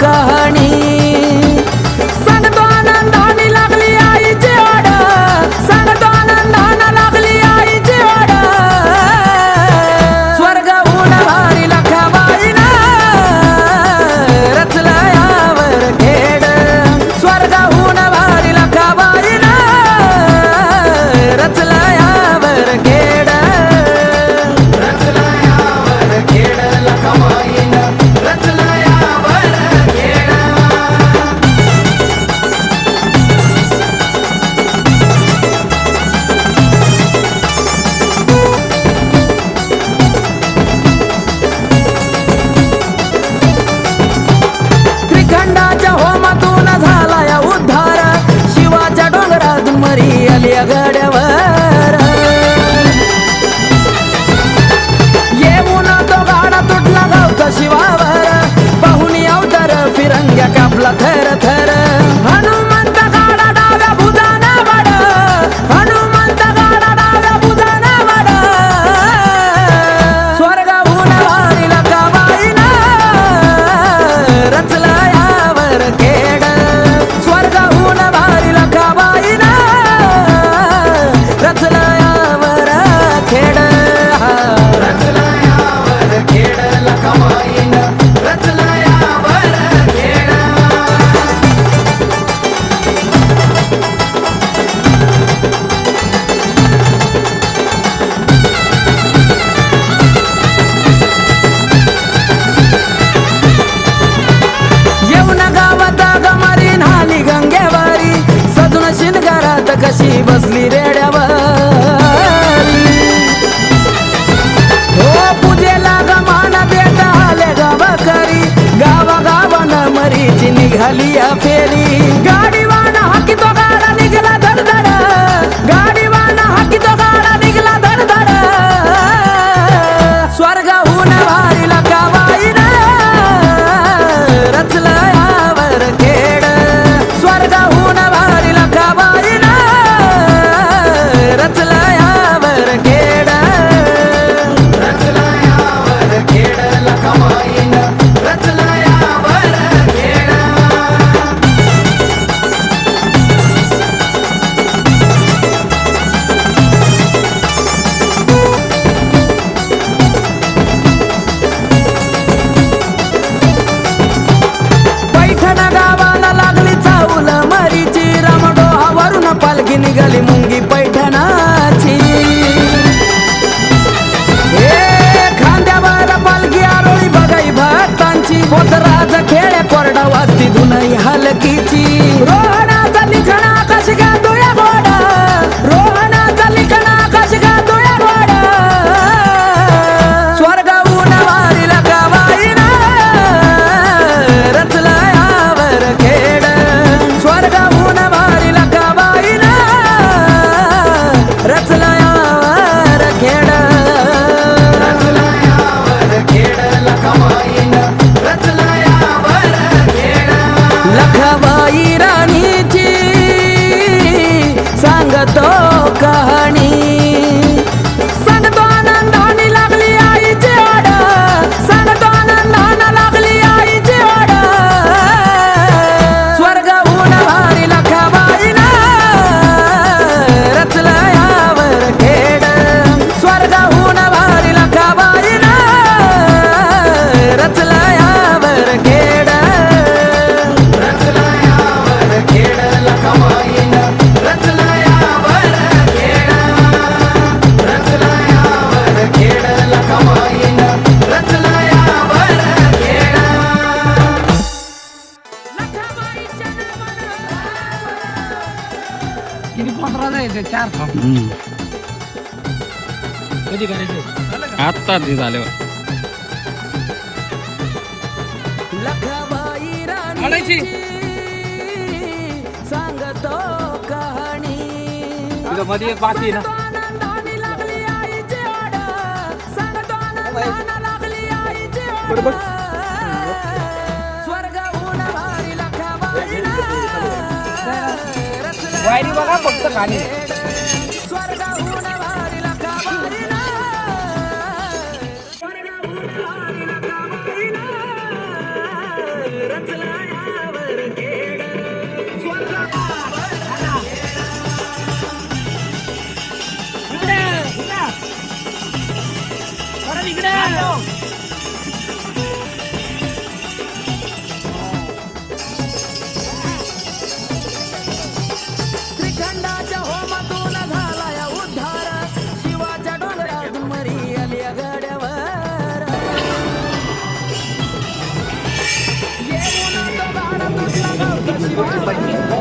कहा 같아. हलिया फेरी। गाड़ी वाला हकी तो गाड़ा निकला धर धरा Gia đình करायचं चार फाव हम्म. कधी करायचं? आत्ता ते झाल्यावर लखबाई आणायची. सांगतो कहाणी. तिथं मध्ये बाकी ना. लागली आईची सांगतो लागली आईची वायरी बघा फक्त खाली. Thank you.